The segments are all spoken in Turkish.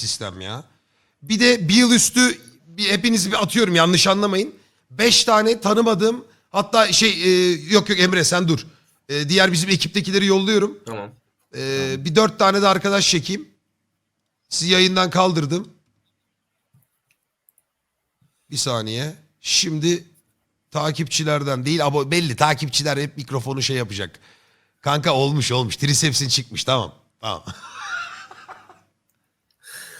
sistem ya. Bir de bir yıl üstü bir, hepinizi bir atıyorum yanlış anlamayın. Beş tane tanımadığım hatta şey e, yok yok Emre sen dur. E, diğer bizim ekiptekileri yolluyorum. Tamam. E, bir dört tane de arkadaş çekeyim. Sizi yayından kaldırdım. Bir saniye. Şimdi takipçilerden değil abo belli takipçiler hep mikrofonu şey yapacak. Kanka olmuş olmuş. Triceps'in çıkmış tamam. Tamam.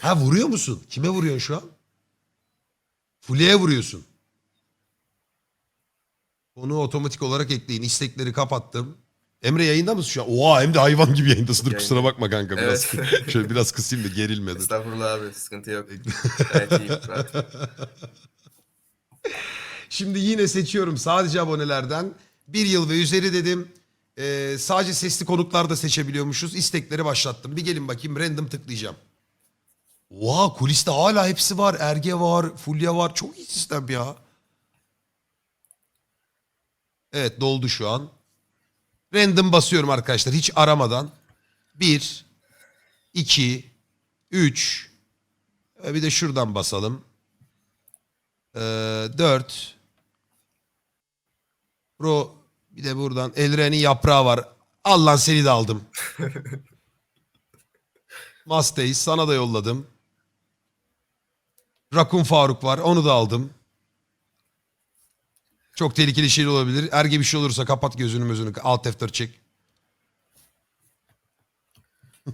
ha vuruyor musun? Kime vuruyorsun şu an? Fulya'ya vuruyorsun. Onu otomatik olarak ekleyin. İstekleri kapattım. Emre yayında mısın şu an? Oha hem de hayvan gibi yayındasın. Dur kusura bakma kanka. Biraz, Evet. şöyle biraz kısayım da gerilme. dur. Estağfurullah abi sıkıntı yok. Gayet iyi. rahat. Şimdi yine seçiyorum sadece abonelerden. Bir yıl ve üzeri dedim. Ee, sadece sesli konuklar da seçebiliyormuşuz. İstekleri başlattım. Bir gelin bakayım random tıklayacağım. Oha kuliste hala hepsi var. Erge var, Fulya var. Çok iyi sistem ya. Evet doldu şu an. Random basıyorum arkadaşlar hiç aramadan. Bir, iki, üç. Ee, Bir de şuradan basalım. Ee, 4 Bro bir de buradan Elren'in yaprağı var. Al lan seni de aldım. Masteyiz sana da yolladım. Rakun Faruk var onu da aldım. Çok tehlikeli şey olabilir. Erge bir şey olursa kapat gözünü gözünü. Alt F4 çek.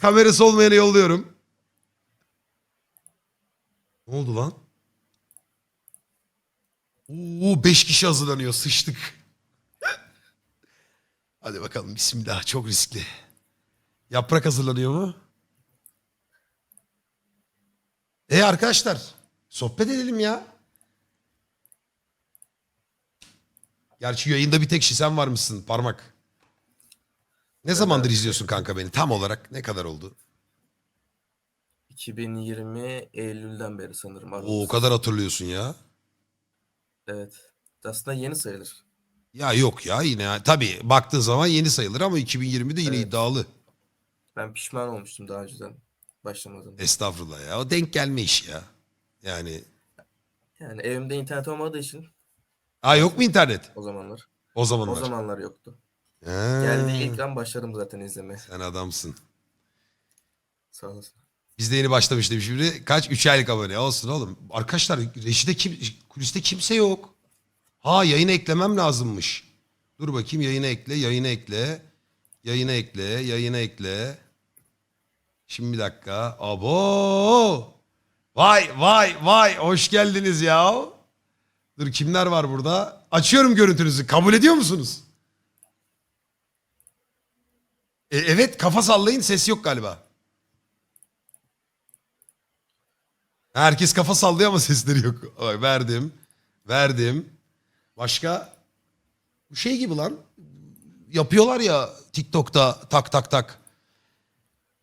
Kamerası olmayanı yolluyorum. Ne oldu lan? Oo, beş kişi hazırlanıyor. Sıçtık. Hadi bakalım bismillah. Çok riskli. Yaprak hazırlanıyor mu? E arkadaşlar sohbet edelim ya. Gerçi yayında bir tek sen var mısın parmak? Ne zamandır izliyorsun kanka beni tam olarak? Ne kadar oldu? 2020 Eylül'den beri sanırım. Oo, o kadar hatırlıyorsun ya. Evet. Aslında yeni sayılır. Ya yok ya yine tabii baktığın zaman yeni sayılır ama 2020'de yine Evet. iddialı. Ben pişman olmuştum daha önceden başlamadan. Estağfurullah ya. O denk gelme iş ya. Yani. Yani evimde internet olmadığı için Aa yok mu internet? o zamanlar. O zamanlar. O zamanlar yoktu. Ha, Geldiği ilk an başladım zaten izlemeye. Sen adamsın. Sağ olasın. Biz de yeni başlamıştık şimdi. Kaç? 3 aylık abone. Olsun oğlum. Arkadaşlar Reşit'te kim, kuliste kimse yok. Ha yayına eklemem lazımmış. Dur bakayım yayına ekle, yayına ekle. Yayına ekle, yayına ekle. Şimdi bir dakika. Abo! Vay vay vay hoş geldiniz ya. Dur kimler var burada? Açıyorum görüntünüzü. Kabul ediyor musunuz? E, evet kafa sallayın ses yok galiba. Herkes kafa sallıyor ama sesleri yok. Bak, verdim. Verdim. Başka? Bu şey gibi lan. Yapıyorlar ya TikTok'ta tak tak tak.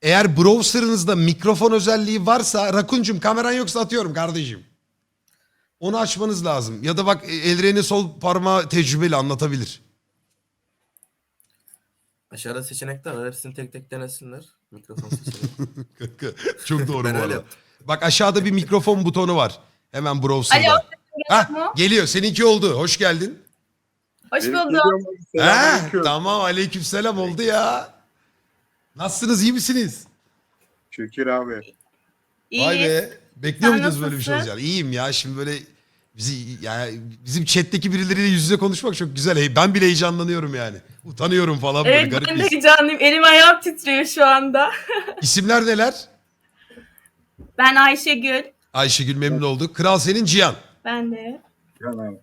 Eğer browser'ınızda mikrofon özelliği varsa Rakuncum kameran yoksa atıyorum kardeşim. Onu açmanız lazım. Ya da bak Elren'in sol parmağı tecrübeli anlatabilir. Aşağıda seçenekler var. Hepsini tek tek denesinler. Mikrofon seçeneği. Çok doğru bu arada. Bak aşağıda bir mikrofon butonu var. Hemen browser'da. Alo, Hah, geliyor. Seninki oldu. Hoş geldin. Hoş bulduk. Ha, tamam aleykümselam oldu ya. Nasılsınız iyi misiniz? Şükür abi. İyi. Vay be. Bekliyor Sen muydunuz böyle bir şey nasılsın? olacağını? İyiyim ya şimdi böyle bizi yani bizim chat'teki birileriyle yüz yüze konuşmak çok güzel. Hey, Ben bile heyecanlanıyorum yani. Utanıyorum falan böyle Evet garip ben bir de his. heyecanlıyım. Elim ayağım titriyor şu anda. İsimler neler? Ben Ayşegül. Ayşegül memnun olduk. Kral senin Cihan. Ben de. Can abi.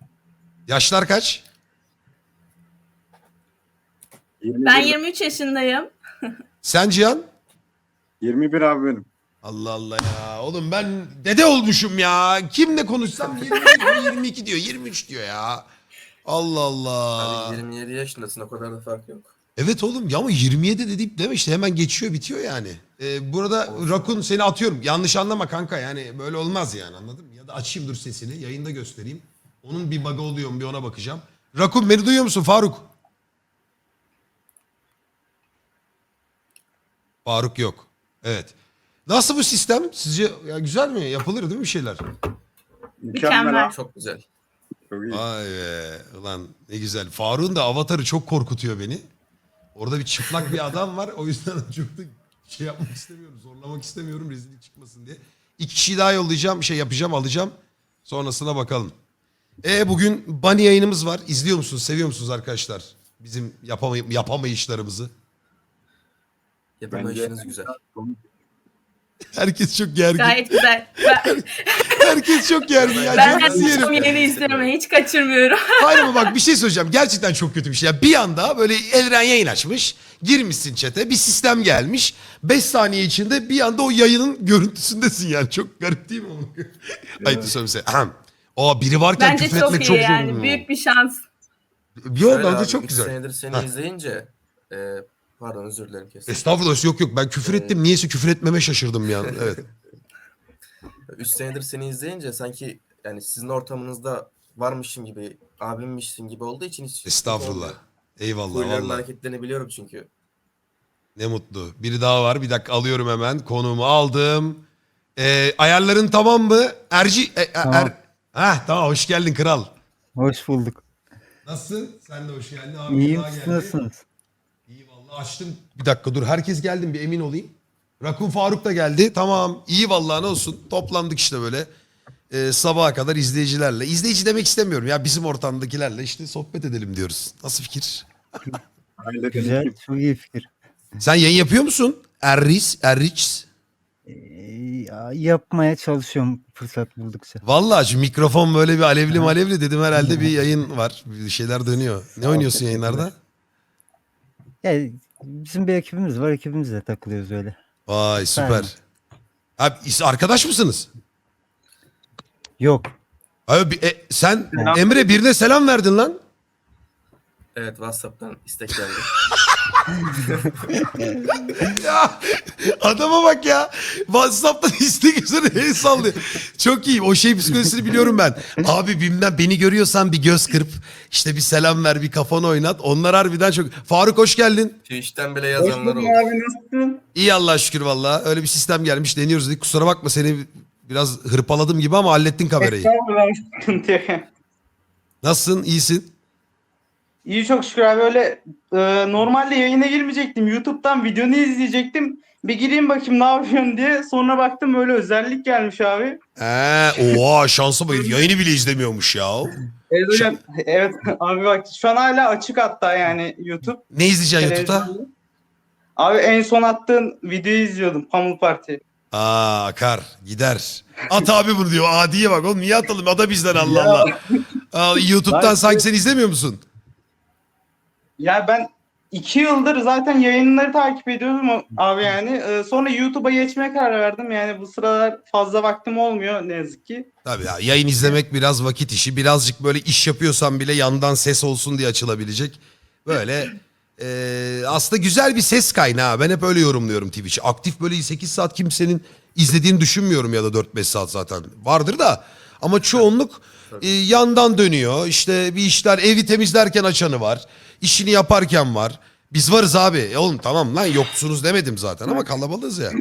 Yaşlar kaç? 21, Ben 23 yaşındayım. Sen Cihan? 21 abi benim. Allah Allah ya. Oğlum ben dede olmuşum ya. Kimle konuşsam 22, 22 diyor, 23 diyor ya. Allah Allah. Abi 27 yaşındasın o kadar da fark yok. Evet oğlum ya ama 27 dediğim deme işte hemen geçiyor bitiyor yani. Ee, burada Olsun. Rakun seni atıyorum. Yanlış anlama kanka yani böyle olmaz yani anladın mı? Ya da açayım dur sesini yayında göstereyim. Onun bir bug'ı oluyor mu bir ona bakacağım. Rakun beni duyuyor musun Faruk? Faruk yok. Evet. Nasıl bu sistem? Sizce ya güzel mi? Yapılır değil mi bir şeyler? Mükemmel. Çok güzel. Çok iyi. Vay be. Ulan ne güzel. Faruk'un da avatarı çok korkutuyor beni. Orada bir çıplak bir adam var. O yüzden çok da şey yapmak istemiyorum. Zorlamak istemiyorum rezillik çıkmasın diye. İki kişiyi daha yollayacağım. Bir şey yapacağım alacağım. Sonrasına bakalım. E bugün Bunny yayınımız var. İzliyor musunuz? Seviyor musunuz arkadaşlar? Bizim yapamay yapamayışlarımızı. Yapım işiniz güzel. Herkes çok gergin. Gayet güzel. Ben, Herkes çok gergin. Ya. ben son yeni izliyorum. Hiç kaçırmıyorum. Hayır ama bak bir şey söyleyeceğim. Gerçekten çok kötü bir şey. Ya bir anda böyle Elren yayın açmış. Girmişsin çete. Bir sistem gelmiş. 5 saniye içinde bir anda o yayının görüntüsündesin yani. Çok garip değil mi onu? Ayıp söylemese. Ahem. Aa biri varken Bence küfür çok etmek iyi çok yani. zor. Büyük bir şans. Yok bence çok güzel. senedir seni Heh. izleyince e, pardon özür dilerim kesin. Estağfurullah yok yok ben küfür ettim. Niyeyse küfür etmeme şaşırdım yani. Evet. 3 senedir seni izleyince sanki yani sizin ortamınızda varmışım gibi, abimmişsin gibi olduğu için hiç Estağfurullah. Eyvallah Huyların vallahi. hareketlerini biliyorum çünkü. Ne mutlu. Biri daha var. Bir dakika alıyorum hemen. Konuğumu aldım. Ee, ayarların tamam mı? Erci... E, e, Tamam. Er... Heh, tamam hoş geldin kral. Hoş bulduk. Nasılsın? Sen de hoş geldin. Abi İyiyim siz nasılsınız? Açtım. Bir dakika dur. Herkes geldi mi? bir emin olayım. Rakun Faruk da geldi. Tamam. iyi vallahi ne olsun. Toplandık işte böyle. Ee, sabaha kadar izleyicilerle. İzleyici demek istemiyorum ya. Bizim ortamdakilerle işte sohbet edelim diyoruz. Nasıl fikir? Güzel, çok iyi fikir. Sen yayın yapıyor musun? Erris, Erriç. Ee, ya- yapmaya çalışıyorum fırsat buldukça. Vallahi şu mikrofon böyle bir alevli malevli dedim herhalde bir yayın var. Bir şeyler dönüyor. Ne oynuyorsun yayınlarda? Yani bizim bir ekibimiz var, ekibimizle takılıyoruz öyle. Vay süper. Abi is- arkadaş mısınız? Yok. Abi bir- e, sen Emre birine selam verdin lan. Evet WhatsApp'tan istek geldi. Ya adama bak ya. WhatsApp'tan istek üzerine el sallıyor. Çok iyi. O şey psikolojisini biliyorum ben. Abi bilmem beni görüyorsan bir göz kırp. İşte bir selam ver bir kafanı oynat. Onlar harbiden çok. Faruk hoş geldin. Twitch'ten bile yazanlar oldu. abi nasılsın? İyi Allah'a şükür valla. Öyle bir sistem gelmiş deniyoruz dedik. Kusura bakma seni biraz hırpaladım gibi ama hallettin kamerayı. Estağfurullah. Nasılsın? İyisin? İyi çok şükür abi öyle e, normalde yayına girmeyecektim. YouTube'dan videonu izleyecektim. Bir gireyim bakayım ne yapıyorsun diye. Sonra baktım öyle özellik gelmiş abi. He, oha şansa bak. Yayını bile izlemiyormuş ya. Evet hocam. Evet abi bak şu an hala açık hatta yani YouTube. Ne izleyeceksin YouTube'da? Abi en son attığın videoyu izliyordum. Pamuk Parti. Aa akar gider. At abi bunu diyor. Adiye bak oğlum niye atalım? Ada bizden Allah Allah. Aa, YouTube'dan sanki sen izlemiyor musun? Ya ben iki yıldır zaten yayınları takip ediyordum o- abi yani. E, sonra YouTube'a geçmeye karar verdim. Yani bu sıralar fazla vaktim olmuyor ne yazık ki. Tabii ya yayın izlemek biraz vakit işi. Birazcık böyle iş yapıyorsan bile yandan ses olsun diye açılabilecek. Böyle e, aslında güzel bir ses kaynağı. Ben hep öyle yorumluyorum Twitch'i. Aktif böyle 8 saat kimsenin izlediğini düşünmüyorum ya da 4-5 saat zaten. Vardır da ama çoğunluk e, yandan dönüyor. İşte bir işler evi temizlerken açanı var. İşini yaparken var. Biz varız abi. E oğlum tamam lan yoksunuz demedim zaten ama kalabalığız ya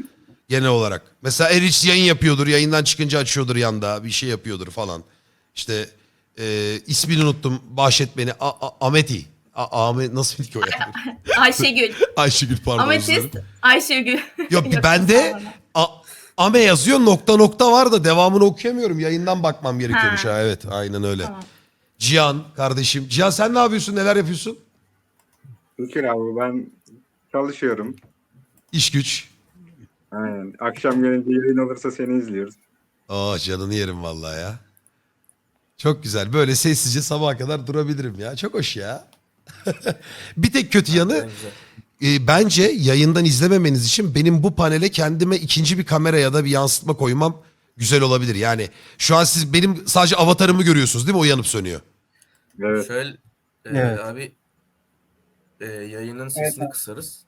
genel olarak. Mesela Eriç yayın yapıyordur. Yayından çıkınca açıyordur yanda. Bir şey yapıyordur falan. İşte e, ismini unuttum. Bahşet beni. A- A- Ameti. A- Ahmet nasıl bir o ya? Ayşegül. Ayşegül pardon. özür dilerim. Ametist Ayşegül. Yok Yok, bende Ame yazıyor nokta nokta var da devamını okuyamıyorum. Yayından bakmam gerekiyormuş. Ha. Ha. evet aynen öyle. Tamam. Cihan kardeşim. Cihan sen ne yapıyorsun? Neler yapıyorsun? Şükür abi ben çalışıyorum. İş güç. Aynen. Akşam gelince yayın olursa seni izliyoruz. Aa canını yerim vallahi ya. Çok güzel. Böyle sessizce sabaha kadar durabilirim ya. Çok hoş ya. bir tek kötü yanı. E, bence yayından izlememeniz için benim bu panele kendime ikinci bir kamera ya da bir yansıtma koymam güzel olabilir. Yani şu an siz benim sadece avatarımı görüyorsunuz değil mi? O yanıp sönüyor. Evet. Şöyle e, Evet. abi e, yayının sesini kısarız.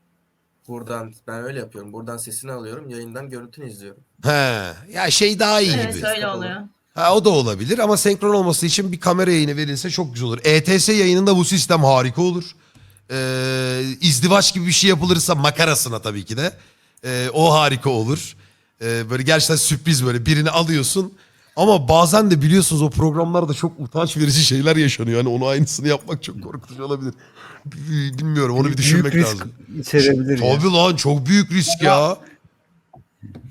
Buradan ben öyle yapıyorum. Buradan sesini alıyorum. Yayından görüntünü izliyorum. He. Ya şey daha iyi Evet gibi. öyle oluyor. Ha, o da olabilir ama senkron olması için bir kamera yayını verilse çok güzel olur. ETS yayınında bu sistem harika olur. Ee, izdivaç gibi bir şey yapılırsa makarasına tabii ki de. Ee, o harika olur. Ee, böyle gerçekten sürpriz böyle birini alıyorsun. Ama bazen de biliyorsunuz o programlarda çok utanç verici şeyler yaşanıyor. Hani onu aynısını yapmak çok korkutucu olabilir. Bilmiyorum onu bir düşünmek Büyük risk lazım. içerebilir ya. Tabii lan çok büyük risk ya.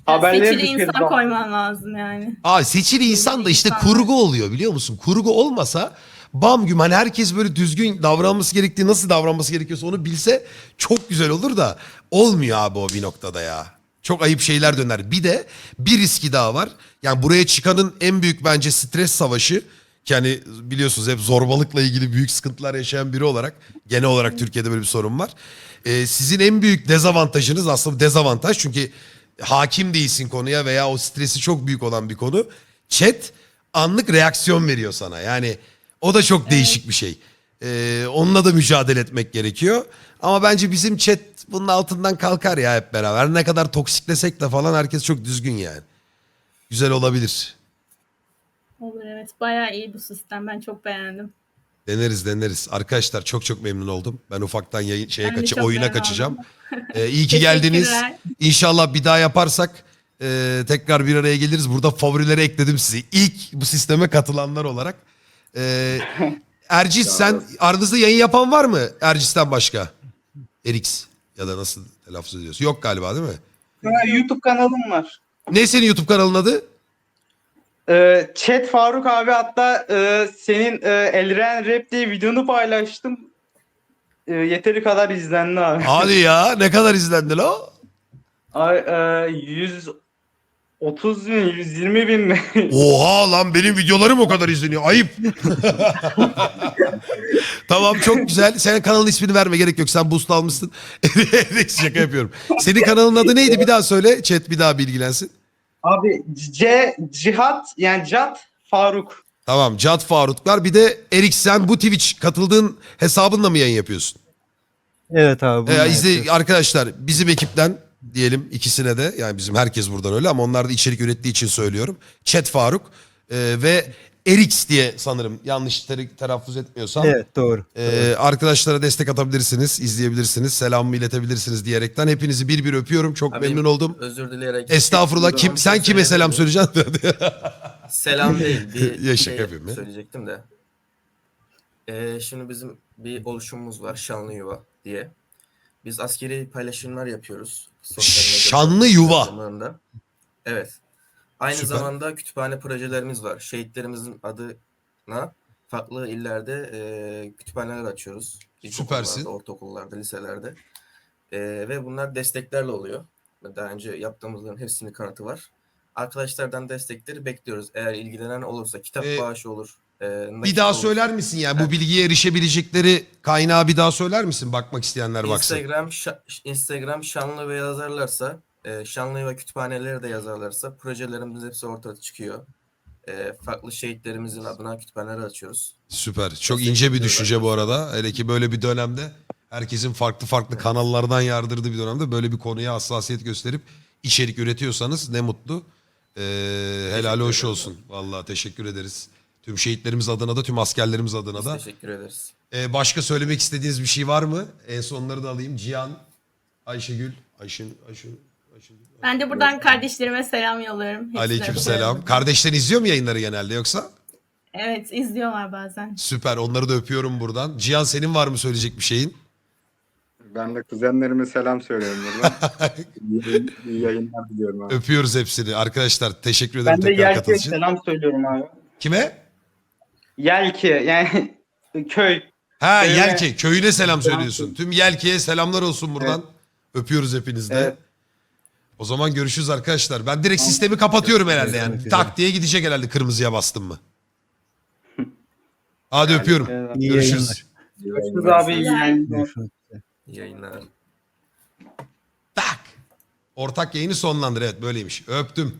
Haberleri Seçili insan koyman lazım yani. Aa seçili insan da işte kurgu oluyor biliyor musun? Kurgu olmasa bam güm hani herkes böyle düzgün davranması gerektiği nasıl davranması gerekiyorsa onu bilse çok güzel olur da olmuyor abi o bir noktada ya. Çok ayıp şeyler döner. Bir de bir riski daha var. Yani buraya çıkanın en büyük bence stres savaşı ki hani biliyorsunuz hep zorbalıkla ilgili büyük sıkıntılar yaşayan biri olarak genel olarak Türkiye'de böyle bir sorun var. Ee, sizin en büyük dezavantajınız aslında dezavantaj çünkü hakim değilsin konuya veya o stresi çok büyük olan bir konu. Chat anlık reaksiyon veriyor sana. Yani o da çok değişik bir şey. Ee, onunla da mücadele etmek gerekiyor. Ama bence bizim chat bunun altından kalkar ya hep beraber. Ne kadar toksiklesek de falan herkes çok düzgün yani. Güzel olabilir. Olur evet. Bayağı iyi bu sistem. Ben çok beğendim. Deneriz deneriz. Arkadaşlar çok çok memnun oldum. Ben ufaktan yayın, şeye Ben kaçı, oyuna kaçacağım. Ee, iyi ki geldiniz. İnşallah bir daha yaparsak e, tekrar bir araya geliriz. Burada favorileri ekledim sizi. İlk bu sisteme katılanlar olarak. Ee, Ercis sen aranızda yayın yapan var mı? Ercis'ten başka. Erix ya da nasıl telaffuz ediyorsun? Yok galiba değil mi? Ha, YouTube kanalım var. Ne senin YouTube kanalın adı? Ee, Chat Faruk abi hatta e, senin e, Elren Rap diye videonu paylaştım. E, yeteri kadar izlendi abi. Hadi ya ne kadar izlendi la? Ay, e, 130 bin, 120 bin mi? Oha lan benim videolarım o kadar izleniyor. Ayıp. tamam çok güzel. Senin kanalın ismini verme gerek yok. Sen boost almışsın. Neyse, Şaka yapıyorum. Senin kanalın adı neydi? Bir daha söyle. Chat bir daha bilgilensin. abi C Cihat yani Cat Faruk. Tamam. Cad Faruklar. Bir de Erik sen bu Twitch katıldığın hesabınla mı yayın yapıyorsun? Evet abi. Ee, izle, arkadaşlar bizim ekipten diyelim ikisine de yani bizim herkes buradan öyle ama onlar da içerik ürettiği için söylüyorum. Chat Faruk e, ve Erix diye sanırım yanlış ter- telaffuz etmiyorsam. Evet doğru. Ee, arkadaşlara destek atabilirsiniz, izleyebilirsiniz, selamımı iletebilirsiniz diyerekten hepinizi bir bir öpüyorum. Çok Abi, memnun oldum. Özür dileyerek. Estağfurullah. Kim sen kime selam söyleyeceksin? Selam değil. Bir Ya şaka şey ya. söyleyecektim de. Ee, şimdi bizim bir oluşumumuz var. Şanlı Yuva diye. Biz askeri paylaşımlar yapıyoruz. Sosyal medyada, Şanlı Yuva. platformlarında. Evet. Aynı Süper. zamanda kütüphane projelerimiz var. Şehitlerimizin adına farklı illerde e, kütüphaneler açıyoruz. Süpersin. Ortaokullarda, liselerde. E, ve bunlar desteklerle oluyor. Daha önce yaptığımızların hepsinin kanıtı var. Arkadaşlardan destekleri bekliyoruz. Eğer ilgilenen olursa kitap Ee, bağışı olur. E, bir daha olur. söyler misin yani bu Evet. bilgiye erişebilecekleri kaynağı bir daha söyler misin? Bakmak isteyenler baksın. Instagram şa- Instagram şanlı ve yazarlarsa, e, şanlı ve kütüphaneleri de yazarlarsa projelerimiz hepsi ortaya çıkıyor. E, farklı şehitlerimizin adına kütüphaneler açıyoruz. Süper. Çok Destek ince bir düşünce bu arada. Hele ki böyle bir dönemde herkesin farklı farklı kanallardan yardırdığı bir dönemde böyle bir konuya hassasiyet gösterip içerik üretiyorsanız ne mutlu. Ee, helal hoş olsun. Vallahi teşekkür ederiz. Tüm şehitlerimiz adına da tüm askerlerimiz adına Biz da. teşekkür ederiz. Ee, başka söylemek istediğiniz bir şey var mı? En sonları da alayım. Cihan, Ayşegül, Ayşen, Ayşen, Ayşegül. Ben de buradan kardeşlerime selam yolluyorum. Hepsine Aleyküm selam. Kardeşlerin izliyor mu yayınları genelde yoksa? Evet izliyorlar bazen. Süper. Onları da öpüyorum buradan. Cihan senin var mı söyleyecek bir şeyin? Ben de kuzenlerime selam söylüyorum buradan. iyi, iyi yayınlar diliyorum abi. Öpüyoruz hepsini. Arkadaşlar teşekkür ederim Ben de tekrar katıldığınız için. selam söylüyorum abi. Kime? Yelki yani köy. Ha Evet. Yelke. Köyüne selam söylüyorsun. Tüm Yelke'ye selamlar olsun buradan. Öpüyoruz hepiniz de. Evet. O zaman görüşürüz arkadaşlar. Ben direkt sistemi kapatıyorum herhalde yani. Tak diye gidecek herhalde kırmızıya bastım mı? Hadi öpüyorum. Evet. İyi Görüşürüz. Görüşürüz abi. iyi yayınlar. İyi yayınlar. Tak. Ortak yayını sonlandır. Evet böyleymiş. Öptüm.